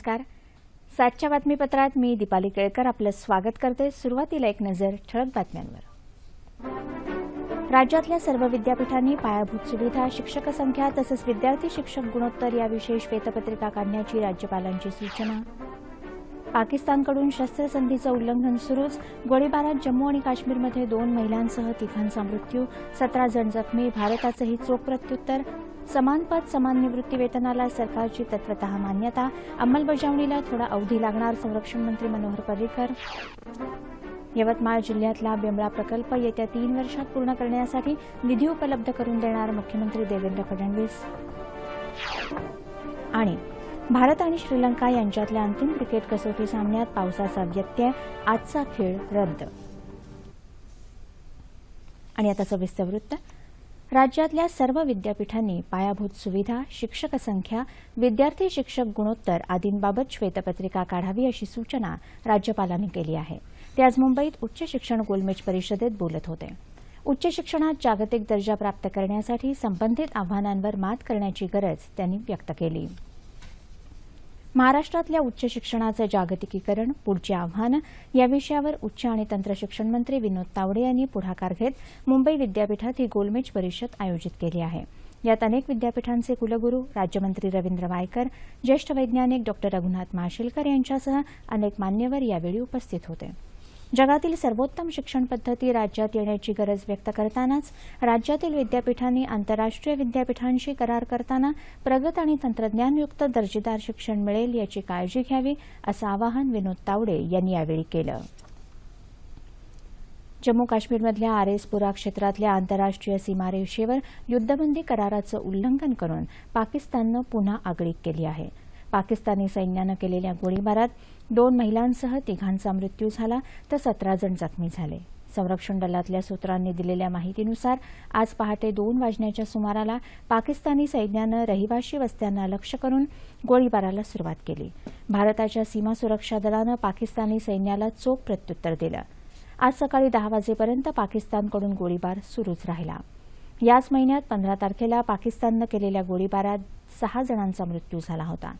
नमस्कार. सातच्या बातमीपत्रात मी दीपाली केळकर आपलं स्वागत करते. सुरुवातीला एक नजर ठळक बातम्यांवर. राज्यातल्या सर्व विद्यापीठांनी पायाभूत सुविधा शिक्षक संख्या तसंच विद्यार्थी शिक्षक गुणोत्तर या विशेष श्वेतपत्रिका काढण्याची राज्यपालांची सूचना. पाकिस्तानकडून शस्त्रसंधीचं उल्लंघन सुरूच गोळीबारात जम्मू आणि काश्मीरमध्ये दोन महिलांसह तिघांचा मृत्यू सतरा जण जखमी भारताचंही चोख प्रत्युत्तर समान पद समान निवृत्ती वेतनाला सरकारची तत्वत मान्यता. अंमलबजावणीला थोडा अवधी लागणार संरक्षण मंत्री मनोहर पर्रिकर. यवतमाळ जिल्ह्यातला बेंबळा प्रकल्प येत्या तीन वर्षात पूर्ण करण्यासाठी निधी उपलब्ध करून देणार मुख्यमंत्री देवेंद्र फडणवीस. आणि भारत आणि श्रीलंका यांच्यातल्या अंतिम क्रिकेट कसोटी सामन्यात पावसाचा व्यत्यय आजचा खेळ रद्द. आणि आता सविस्तर वृत्त. राज्यातल्या सर्व विद्यापीठांनी पायाभूत सुविधा शिक्षक संख्या विद्यार्थी शिक्षक गुणोत्तर आदींबाबत श्वेतपत्रिका काढावी अशी सूचना राज्यपालांनी केली आहे. ते आज मुंबईत उच्च शिक्षण गोलमेज परिषदेत बोलत होते. उच्च शिक्षणात जागतिक दर्जा प्राप्त करण्यासाठी संबंधित आव्हानांवर मात करण्याची गरज त्यांनी व्यक्त केली. महाराष्ट्रातल्या उच्च शिक्षणाचं जागतिकीकरण पुढची आव्हानं या विषयावर उच्च आणि तंत्र शिक्षण मंत्री विनोद तावडे यांनी पुढाकार घेत मुंबई विद्यापीठात ही गोलमेज परिषद आयोजित केली आहे. यात अनेक विद्यापीठांचे कुलगुरू राज्यमंत्री रवींद्र वायकर ज्येष्ठ वैज्ञानिक डॉ रघुनाथ माशेलकर यांच्यासह अनेक मान्यवर यावेळी उपस्थित होते. जगातील सर्वोत्तम शिक्षण पद्धती राज्यात येण्याची गरज व्यक्त करतानाच राज्यातील विद्यापीठांनी आंतरराष्ट्रीय विद्यापीठांशी करार करताना प्रगत आणि तंत्रज्ञानयुक्त दर्जेदार शिक्षण मिळेल याची काळजी घ्यावी असं आवाहन विनोद तावडे यांनी यावेळी केलं. जम्मू काश्मीरमधल्या आरेसपुरा क्षेत्रातल्या आंतरराष्ट्रीय सीमारेषेवर युद्धबंदी कराराचं उल्लंघन करून पाकिस्ताननं पुन्हा आगळीक केली आहे. पाकिस्तानी सैन्यानं केलेल्या गोळीबारात दोन महिलांसह तिघांचा मृत्यू झाला तर सतरा जण जखमी झाले. संरक्षण दलातल्या सूत्रांनी दिलेल्या माहितीनुसार आज पहाटे दोन वाजण्याच्या सुमाराला पाकिस्तानी सैन्यानं रहिवाशी वस्त्यांना लक्ष्य करून गोळीबाराला सुरुवात केली. भारताच्या सीमा सुरक्षा दलानं पाकिस्तानी सैन्याला चोख प्रत्युत्तर दिलं. आज सकाळी दहा वाजेपर्यंत पाकिस्तानकडून गोळीबार सुरूच राहिला. याच महिन्यात पंधरा तारखेला पाकिस्ताननं केलेल्या गोळीबारात सहा जणांचा मृत्यू झाला होता.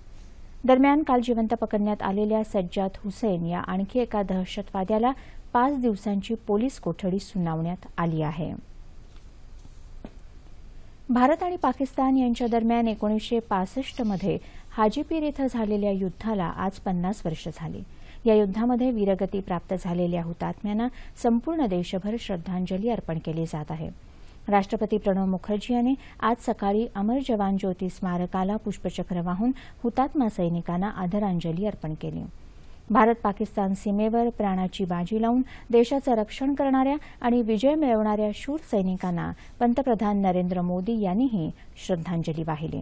दरम्यान काल जिवंत पकडण्यात आलेल्या सज्जाद हुसैन या आणखी एका दहशतवाद्याला पाच दिवसांची पोलीस कोठडी सुनावण्यात आली आहे. भारत आणि पाकिस्तान यांच्या दरम्यान एकोणीसशे पासष्टमध्ये हाजीपीर इथं झालेल्या युद्धाला आज पन्नास वर्ष झाली. या युद्धामध्ये वीरगती प्राप्त झालेल्या हुतात्म्यांना संपूर्ण देशभर श्रद्धांजली अर्पण केली जात आहे. राष्ट्रपती प्रणव मुखर्जी यांनी आज सकाळी अमर जवान ज्योती स्मारकाला पुष्पचक्र वाहून हुतात्मा सैनिकांना आदरांजली अर्पण केली. भारत पाकिस्तान सीमेवर प्राणाची बाजी लावून देशाचं रक्षण करणाऱ्या आणि विजय मिळवणाऱ्या शूर सैनिकांना पंतप्रधान नरेंद्र मोदी यांनीही श्रद्धांजली वाहिली.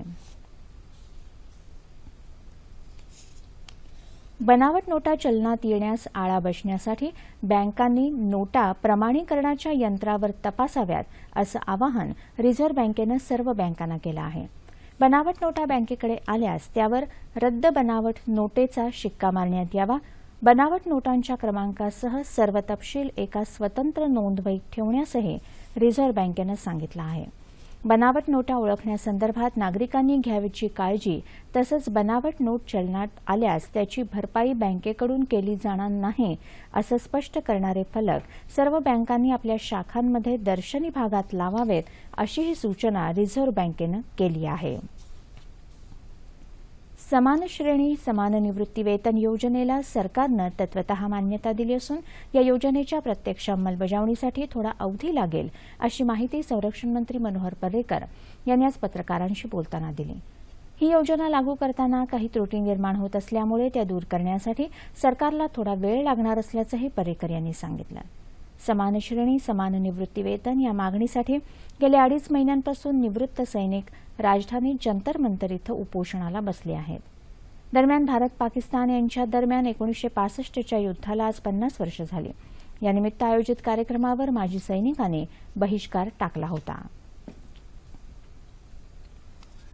बनावट नोटा चलनात येण्यास आळा बसण्यासाठी बँकांनी नोटा प्रमाणीकरणाच्या यंत्रावर तपासाव्यात असं आवाहन रिझर्व्ह बँकेनं सर्व बँकांना केलं आहे. बनावट नोटा बँकेकडे आल्यास त्यावर रद्द बनावट नोटेचा शिक्का मारण्यात यावा. बनावट नोटांच्या क्रमांकासह सर्व तपशील एका स्वतंत्र नोंदवहीत ठेवण्यासही रिझर्व्ह बँकेनं सांगितलं आहे. बनावट नोटा ओळखण्यासंदर्भात नागरिकांनी घ्यावीची काळजी तसंच बनावट नोट चलनात आल्यास त्याची भरपाई बँकेकडून केली जाणार नाही असं स्पष्ट करणारे फलक सर्व बँकांनी आपल्या शाखांमध्ये दर्शनी भागात लावावेत अशीही सूचना रिझर्व्ह बँकेनं केली आहे. समान श्रेणी समान निवृत्ती वेतन योजनेला सरकारनं तत्वत मान्यता दिली असून या योजनेच्या प्रत्यक्ष अंमलबजावणीसाठी थोडा अवधी लागेल अशी माहिती संरक्षण मंत्री मनोहर पर्रिकर यांनी आज पत्रकारांशी बोलताना दिली. ही योजना लागू करताना काही त्रुटी निर्माण होत असल्यामुळे त्या दूर करण्यासाठी सरकारला थोडा वेळ लागणार असल्याचंही पर्रिकर यांनी सांगितलं. समान श्रेणी समान निवृत्ती वेतन या मागणीसाठी गेल्या अडीच महिन्यांपासून निवृत्त सैनिक राजधानी जंतर मंतर इथं उपोषणाला बसले आहेत. दरम्यान भारत पाकिस्तान यांच्या दरम्यान एकोणीसशे पासष्टच्या युद्धाला आज पन्नास वर्ष झाली. यानिमित्त आयोजित कार्यक्रमावर माजी सैनिकांनी बहिष्कार टाकला होता.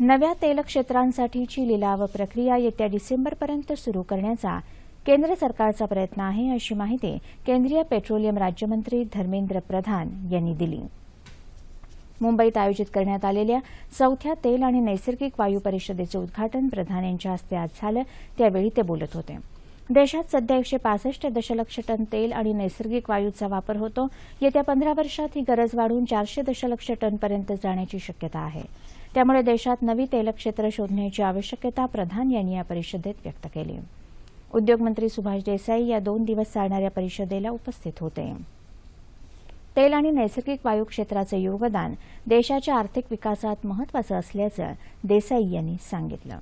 नव्या तेल क्षेत्रांसाठीची लिलाव प्रक्रिया येत्या डिसेंबरपर्यंत सुरू करण्याचा केंद्र सरकारचा प्रयत्न आहे अशी माहिती केंद्रीय पेट्रोलियम राज्यमंत्री धर्मेंद्र प्रधान यांनी दिली. मुंबईत आयोजित करण्यात आलेल्या चौथ्या तेल आणि नैसर्गिक वायू परिषदेचं उद्घाटन प्रधान यांच्या हस्ते आज झालं. त्यावेळी ते बोलत होते. देशात सध्या एकशे पासष्ट दशलक्ष टन तेल आणि नैसर्गिक वायूचा वापर होतो. येत्या पंधरा वर्षात ही गरज वाढून चारशे दशलक्ष टनपर्यंत जाण्याची शक्यता आहे. त्यामुळे देशात नवी तेलक्षेत्र शोधण्याची आवश्यकता प्रधान यांनी या परिषदेत व्यक्त केली. उद्योगमंत्री सुभाष देसाई या दोन दिवस चालणाऱ्या परिषदेला उपस्थित होते. तेल आणि नैसर्गिक वायू क्षेत्राचं योगदान देशाच्या आर्थिक विकासात महत्वाचं असल्याचं देसाई यांनी सांगितलं.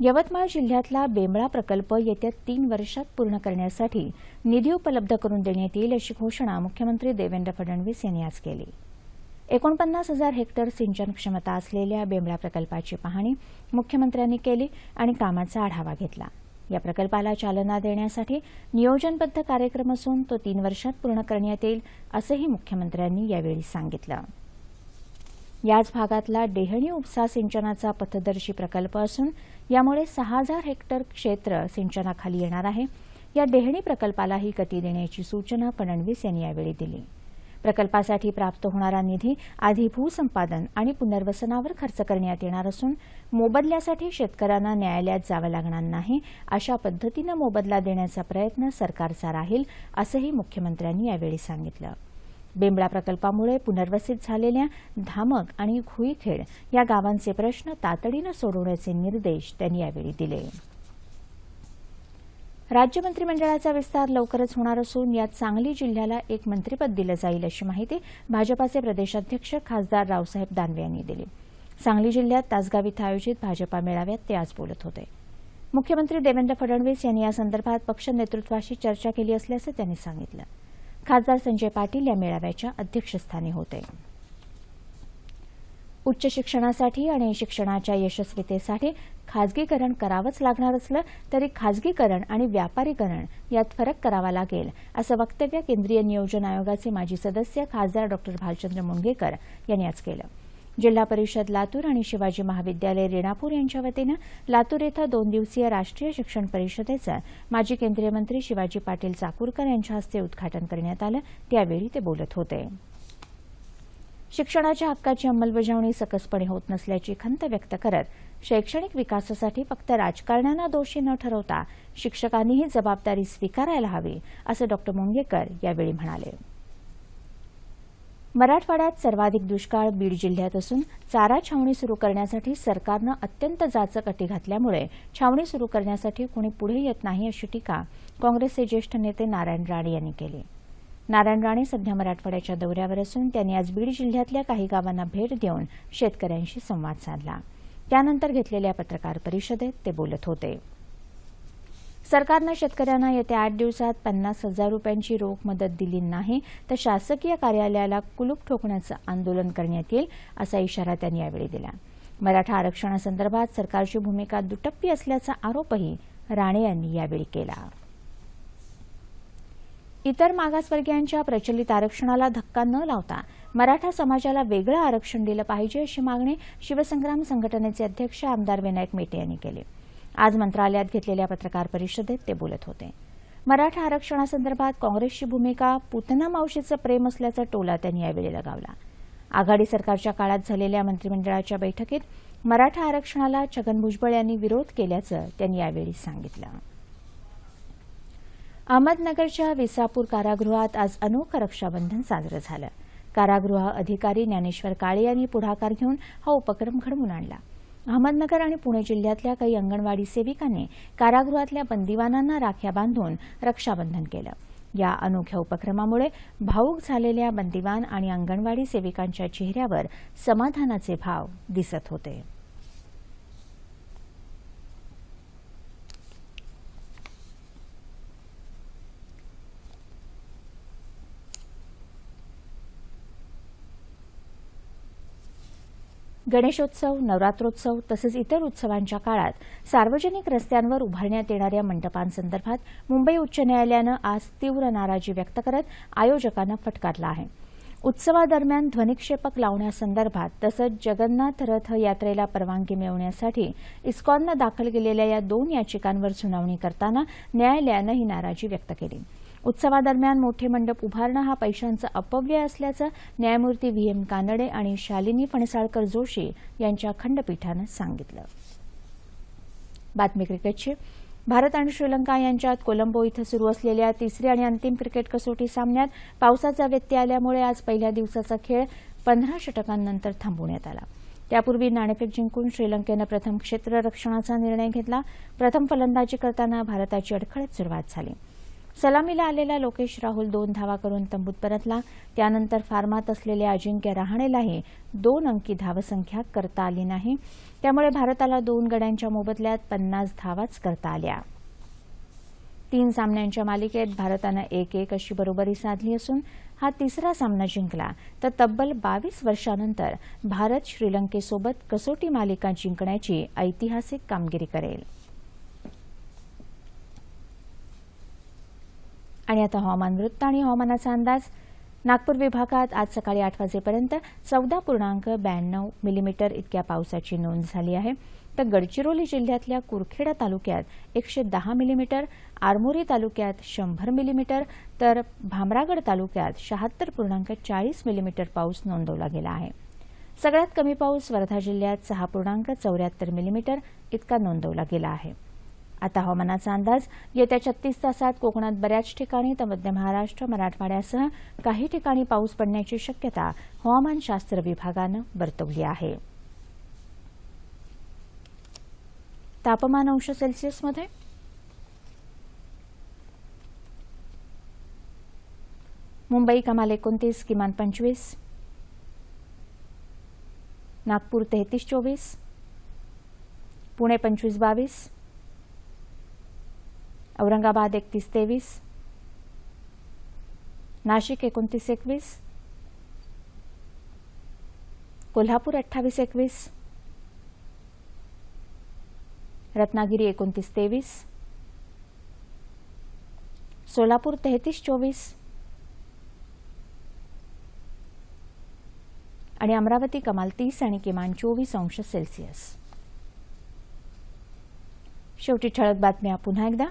यवतमाळ जिल्ह्यातला बेंबळा प्रकल्प येत्या तीन वर्षात पूर्ण करण्यासाठी निधी उपलब्ध करून देण्यात येईल अशी घोषणा मुख्यमंत्री देवेंद्र फडणवीस यांनी आज केली. एकोणपन्नास हजार हेक्टर सिंचन क्षमता असलेल्या बेंबळा प्रकल्पाची पाहणी मुख्यमंत्र्यांनी केली आणि कामाचा आढावा घेतला. या प्रकल्पाला चालना देण्यासाठी नियोजनबद्ध कार्यक्रम असून तो तीन वर्षात पूर्ण करण्यात येईल असंही मुख्यमंत्र्यांनी यावेळी सांगितलं. याच भागातला डेहणी उपसा सिंचनाचा पथदर्शी प्रकल्प असून यामुळे सहा हजार हेक्टर क्षेत्र सिंचनाखाली येणार आहे. या डेहणी प्रकल्पालाही गती देण्याची सूचना फडणवीस यांनी यावेळी दिली. प्रकल्पासाठी प्राप्त होणारा निधी आधी भूसंपादन आणि पुनर्वसनावर खर्च करण्यात येणार असून मोबदल्यासाठी शेतकऱ्यांना न्यायालयात जावं लागणार नाही अशा पद्धतीनं मोबदला देण्याचा प्रयत्न सरकारचा राहील असंही मुख्यमंत्र्यांनी यावेळी सांगितलं. बेंबळा प्रकल्पामुळे पुनर्वसित झालेल्या धामक आणि घुईखेड या गावांचे प्रश्न तातडीनं सोडवण्याचे निर्देश त्यांनी यावेळी दिले. राज्य मंत्रिमंडळाचा विस्तार लवकरच होणार असून यात सांगली जिल्ह्याला एक मंत्रिपद दिलं जाईल अशी माहिती भाजपाचे प्रदेशाध्यक्ष खासदार रावसाहेब दानवे यांनी दिली. सांगली जिल्ह्यात तासगाव इथं आयोजित भाजपा मेळाव्यात ते आज बोलत होते. मुख्यमंत्री देवेंद्र फडणवीस यांनी यासंदर्भात पक्ष नेतृत्वाशी चर्चा केली असल्याचं त्यांनी सांगितलं. खासदार संजय पाटील या मेळाव्याच्या अध्यक्षस्थानी होते. उच्च शिक्षणासाठी आणि शिक्षणाच्या यशस्वीतेसाठी खाजगीकरण करावंच लागणार असलं तरी खाजगीकरण आणि व्यापारीकरण यात फरक करावा लागेल असं वक्तव्य केंद्रीय नियोजन आयोगाचे माजी सदस्य खासदार डॉ. भालचंद्र मुंगेकर यांनी आज केलं. जिल्हा परिषद लातूर आणि शिवाजी महाविद्यालय रेणापूर यांच्या वतीनं लातूर इथं दोन दिवसीय राष्ट्रीय शिक्षण परिषदेचं माजी केंद्रीय मंत्री शिवाजी पाटील चाकूरकर यांच्या हस्ते उद्घाटन करण्यात आलं. त्यावेळी ते बोलत होते. शिक्षणाच्या हक्काची अंमलबजावणी सकसपणे होत नसल्याची खंत व्यक्त करत शैक्षणिक विकासासाठी फक्त राजकारण्यांना दोषी न ठरवता शिक्षकांनीही जबाबदारी स्वीकारायला हवी असं डॉ. मुंगेकर यावेळी म्हणाले. मराठवाड्यात सर्वाधिक दुष्काळ बीड जिल्ह्यात असून चारा छावणी सुरू करण्यासाठी सरकारनं अत्यंत जाचक अटी घातल्यामुळे छावणी सुरू करण्यासाठी कुणी पुढे येत नाही अशी टीका काँग्रेसचे ज्येष्ठ नेते नारायण राणे यांनी केली. नारायण राणे सध्या मराठवाड्याच्या दौऱ्यावर असून त्यांनी आज बीड जिल्ह्यातल्या काही गावांना भेट देऊन शेतकऱ्यांशी संवाद साधला. त्यानंतर घेतलेल्या पत्रकार परिषदेत ते बोलत होते. सरकारनं शेतकऱ्यांना येत्या आठ दिवसात पन्नास हजार रुपयांची रोख मदत दिली नाही तर शासकीय कार्यालयाला कुलूप ठोकण्याचं आंदोलन करण्यात येईल असा इशारा त्यांनी यावेळी दिला. मराठा आरक्षणासंदर्भात सरकारची भूमिका दुटप्पी असल्याचा आरोपही राणे यांनी यावेळी केला. इतर मागासवर्गीयांच्या प्रचलित आरक्षणाला धक्का न लावता मराठा समाजाला वेगळं आरक्षण दिलं पाहिजे अशी मागणी शिवसंग्राम संघटनेचे अध्यक्ष आमदार विनायक मेटे यांनी केली. आज मंत्रालयात घेतलेल्या पत्रकार परिषदेत ते बोलत होते. मराठा आरक्षणासंदर्भात काँग्रेसची भूमिका पुतना मावशीचं प्रेम असल्याचा टोला त्यांनी यावेळी लगावला. आघाडी सरकारच्या काळात झालेल्या मंत्रिमंडळाच्या बैठकीत मराठा आरक्षणाला छगन भुजबळ यांनी विरोध केल्याचं त्यांनी यावेळी सांगितलं. अहमदनगरच्या विसापूर कारागृहात आज अनोखं रक्षाबंधन साजरं झालं. कारागृह अधिकारी ज्ञानेश्वर काळे यांनी पुढाकार घेऊन हा उपक्रम घडवून आणला. अहमदनगर आणि पुणे जिल्ह्यातल्या काही अंगणवाडी सेविकांनी कारागृहातल्या बंदिवानांना राख्या बांधून रक्षाबंधन केलं. या अनोख्या उपक्रमामुळे भावूक झालेल्या बंदिवान आणि अंगणवाडी सेविकांच्या चेहऱ्यावर समाधानाचे भाव दिसत होते. गणेशोत्सव नवरात्रोत्सव तसंच इतर उत्सवांच्या काळात सार्वजनिक रस्त्यांवर उभारण्यात येणाऱ्या मंडपांसंदर्भात मुंबई उच्च न्यायालयानं आज तीव्र नाराजी व्यक्त करत आयोजकांना फटकारला आहे. उत्सवादरम्यान ध्वनिक्षेपक लावण्यासंदर्भात तसंच जगन्नाथ रथ यात्रेला परवानगी मिळवण्यासाठी इस्कॉननं दाखल केलेल्या या दोन याचिकांवर सुनावणी करताना न्यायालयानं ही नाराजी व्यक्त केली. उत्सवादरम्यान मोठे मंडप उभारणं हा पैशांचा अपव्यय असल्याचं न्यायमूर्ती व्ही एम कानडे आणि शालिनी फणसाळकर जोशी यांच्या खंडपीठानं सांगितलं. बातमी क्रिकेटची. भारत आणि श्रीलंका यांच्यात कोलंबो इथं सुरू असलेल्या तिसरी आणि अंतिम क्रिकेट कसोटी सामन्यात पावसाचा व्यत्यय आल्यामुळे आज पहिल्या दिवसाचा खेळ पंधरा षटकांनंतर थांबवण्यात आला. त्यापूर्वी नाणेफेक जिंकून श्रीलंकेनं प्रथम क्षेत्ररक्षणाचा निर्णय घेतला. प्रथम फलंदाजी करताना भारताची अडखळत सुरुवात झाली. सलामीला आलेला लोकेश राहुल दोन धावा करून तंबूत परतला. त्यानंतर फार्मात असलेल्या अजिंक्य रहाणेलाही दोन अंकी धावसंख्या करता आली नाही. त्यामुळे भारताला दोन गड्यांच्या मोबदल्यात पन्नास धावाच करता आल्या. तीन सामन्यांच्या मालिकेत भारतानं एक एक अशी बरोबरी साधली असून हा तिसरा सामना जिंकला. तर तब्बल बावीस वर्षानंतर भारत श्रीलंकेसोबत कसोटी मालिका जिंकण्याची ऐतिहासिक कामगिरी करेल. आणि आता हवामान वृत्त आणि हवामानाचा अंदाज. नागपूर विभागात आज सकाळी आठ वाजेपर्यंत चौदा पूर्णांक ब्याण्णव मिलीमीटर इतक्या पावसाची नोंद झाली आहे. तर गडचिरोली जिल्ह्यातल्या कुरखेडा तालुक्यात एकशे दहा मिलीमीटर आरमोरी तालुक्यात शंभर मिलीमीटर तर भामरागड तालुक्यात शहात्तर पूर्णांक चाळीस मिलीमीटर पाऊस नोंदवला गेला आहे. सगळ्यात कमी पाऊस वर्धा जिल्ह्यात सहा पूर्णांक चौऱ्याहत्तर मिलीमीटर इतका नोंदवला गेला आहे. आता हवामानाचा अंदाज येत्या छत्तीस तासात कोकणात बऱ्याच ठिकाणी तर मध्य महाराष्ट्र मराठवाड्यासह काही ठिकाणी पाऊस पडण्याची शक्यता हवामानशास्त्र विभागानं वर्तवली आहे. तापमान अंश सेल्सिअसमध्ये? मुंबई कमाल एकोणतीस किमान पंचवीस. नागपूर तेहतीस चोवीस. पुणे पंचवीस बावीस. औरंगाबाद एकतीस तेवीस नाशिक एकोणतीस एकवीस कोल्हापूर अठ्ठावीस एकवीस रत्नागिरी एकोणतीस तेवीस सोलापूर तेहतीस चोवीस आणि अमरावती कमाल तीस आणि किमान चोवीस अंश सेल्सिअस. शेवटी ठळक बातम्या पुन्हा एकदा.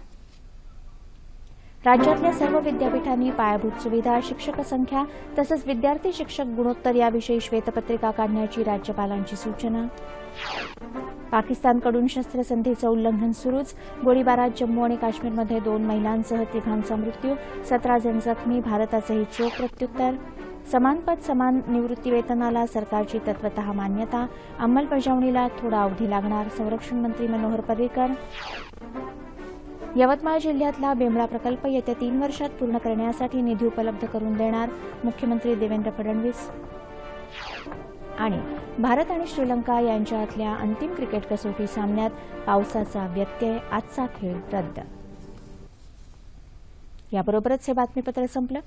राज्यातल्या सर्व विद्यापीठांनी पायाभूत सुविधा शिक्षक संख्या तसंच विद्यार्थी शिक्षक गुणोत्तर याविषयी श्वेतपत्रिका काढण्याची राज्यपालांची सूचना. पाकिस्तानकडून शस्त्रसंधीचं उल्लंघन सुरूच. गोळीबारात जम्मू आणि काश्मीरमध्ये दोन महिलांसह तिघांचा मृत्यू. सतरा जण जखमी. भारताचंही चोख प्रत्युत्तर. समान पद समान निवृत्तीवेतनाला सरकारची तत्वत मान्यता. अंमलबजावणीला थोडा अवधी लागणार. संरक्षण मंत्री मनोहर पर्रिकर. यवतमाळ जिल्ह्यातला बेंबळा प्रकल्प येत्या तीन वर्षात पूर्ण करण्यासाठी निधी उपलब्ध करून देणार मुख्यमंत्री देवेंद्र फडणवीस. आणि भारत आणि श्रीलंका यांच्यातल्या अंतिम क्रिकेट कसोटी सामन्यात पावसाचा व्यत्यय आजचा खेळ रद्द. याबरोबरच हे बातमीपत्र संपलं.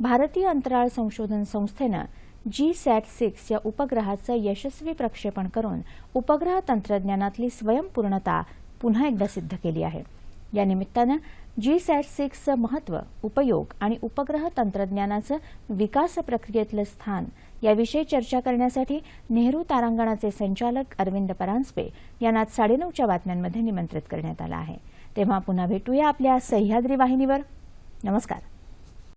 भारतीय अंतराळ संशोधन संस्थेनं जी सॅट सिक्स या उपग्रहाचं यशस्वी प्रक्षेपण करून उपग्रह तंत्रज्ञानातली स्वयंपूर्णता पुन्हा एकदा सिद्ध केली आहे. या निमित्तानं जी सॅट सिक्सचं महत्त्व उपयोग आणि उपग्रह तंत्रज्ञानाचं विकास प्रक्रियेतलं स्थान याविषयी चर्चा करण्यासाठी नेहरू तारांगणाचे संचालक अरविंद परांजपे यांना आज साडेनऊच्या बातम्यांमध्ये निमंत्रित करण्यात आलं आहे. तेव्हा पुन्हा भेटूया आपल्या सह्याद्री वाहिनीवर. नमस्कार.